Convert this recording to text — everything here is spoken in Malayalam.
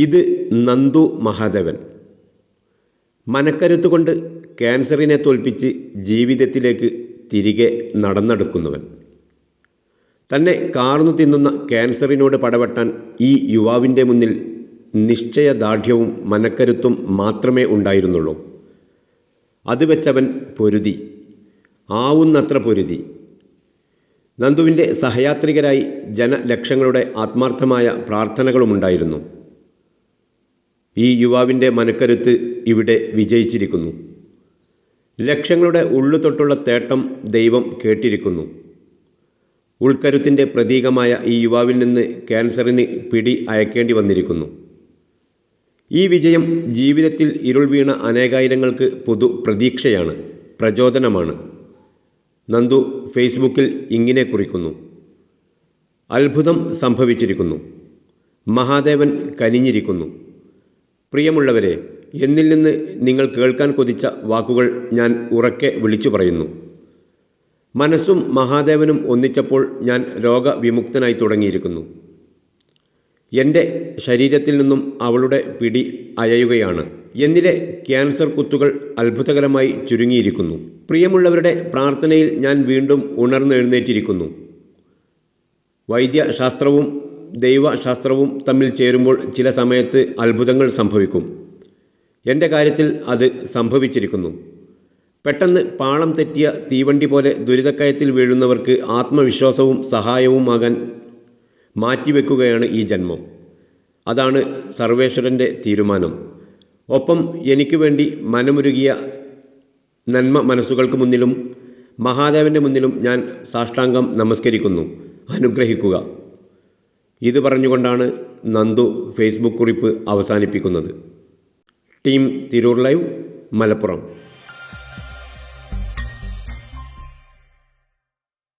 ഇത് നന്ദു മഹാദേവൻ. മനക്കരുത്ത് കൊണ്ട് ക്യാൻസറിനെ തോൽപ്പിച്ച് ജീവിതത്തിലേക്ക് തിരികെ നടന്നെടുക്കുന്നവൻ. തന്നെ കാർന്നു തിന്നുന്ന ക്യാൻസറിനോട് പടവെട്ടാൻ ഈ യുവാവിന്റെ മുന്നിൽ നിശ്ചയദാർഢ്യവും മനക്കരുത്തും മാത്രമേ ഉണ്ടായിരുന്നുള്ളൂ. അത് വെച്ചവൻ പൊരുതി. ആവുന്നത്ര പൊരുതി. നന്ദുവിന്റെ സഹയാത്രികരായി ജനലക്ഷങ്ങളുടെ ആത്മാർത്ഥമായ പ്രാർത്ഥനകളുമുണ്ടായിരുന്നു. ഈ യുവാവിന്റെ മനക്കരുത്ത് ഇവിടെ വിജയിച്ചിരിക്കുന്നു. ലക്ഷങ്ങളുടെ ഉള്ളു തൊട്ടുള്ള തേട്ടം ദൈവം കേട്ടിരിക്കുന്നു. ഉൾക്കരുത്തിന്റെ പ്രതീകമായ ഈ യുവാവിൽ നിന്ന് ക്യാൻസറിന് പിടി അയക്കേണ്ടി വന്നിരിക്കുന്നു. ഈ വിജയം ജീവിതത്തിൽ ഇരുൾ വീണ അനേകായിരങ്ങൾക്ക് പൊതു പ്രതീക്ഷയാണ് പ്രചോദനമാണ്. നന്ദു ഫേസ്ബുക്കിൽ ഇങ്ങനെ കുറിക്കുന്നു. അത്ഭുതം സംഭവിച്ചിരിക്കുന്നു. മഹാദേവൻ കനിഞ്ഞിരിക്കുന്നു. പ്രിയമുള്ളവരെ എന്നിൽ നിന്ന് നിങ്ങൾ കേൾക്കാൻ കൊതിച്ച വാക്കുകൾ ഞാൻ ഉറക്കെ വിളിച്ചു പറയുന്നു. മനസ്സും മഹാദേവനും ഒന്നിച്ചപ്പോൾ ഞാൻ രോഗവിമുക്തനായി തുടങ്ങിയിരിക്കുന്നു. എന്റെ ശരീരത്തിൽ നിന്നും അവളുടെ പിടി അയയുകയാണ്. എന്നിലെ ക്യാൻസർ കുത്തുകൾ അത്ഭുതകരമായി ചുരുങ്ങിയിരിക്കുന്നു. പ്രിയമുള്ളവരുടെ പ്രാർത്ഥനയിൽ ഞാൻ വീണ്ടും ഉണർന്നെഴുന്നേറ്റിരിക്കുന്നു. വൈദ്യശാസ്ത്രവും ദൈവശാസ്ത്രവും തമ്മിൽ ചേരുമ്പോൾ ചില സമയത്ത് അത്ഭുതങ്ങൾ സംഭവിക്കും. എന്റെ കാര്യത്തിൽ അത് സംഭവിച്ചിരിക്കുന്നു. പെട്ടെന്ന് പാളം തെറ്റിയ തീവണ്ടി പോലെ ദുരിതക്കയത്തിൽ വീഴുന്നവർക്ക് ആത്മവിശ്വാസവും സഹായവുമാകാൻ മാറ്റിവെക്കുകയാണ് ഈ ജന്മം. അതാണ് സർവേശ്വരന്റെ തീരുമാനം. ഒപ്പം എനിക്ക് വേണ്ടി മനമുരുകിയ നന്മ മനസ്സുകൾക്ക് മുന്നിലും മഹാദേവന്റെ മുന്നിലും ഞാൻ സാഷ്ടാംഗം നമസ്കരിക്കുന്നു. അനുഗ്രഹിക്കുക. ഇത് പറഞ്ഞുകൊണ്ടാണ് നന്ദു ഫേസ്ബുക്ക് കുറിപ്പ് അവസാനിപ്പിക്കുന്നത്. Team Tirur live Malappuram.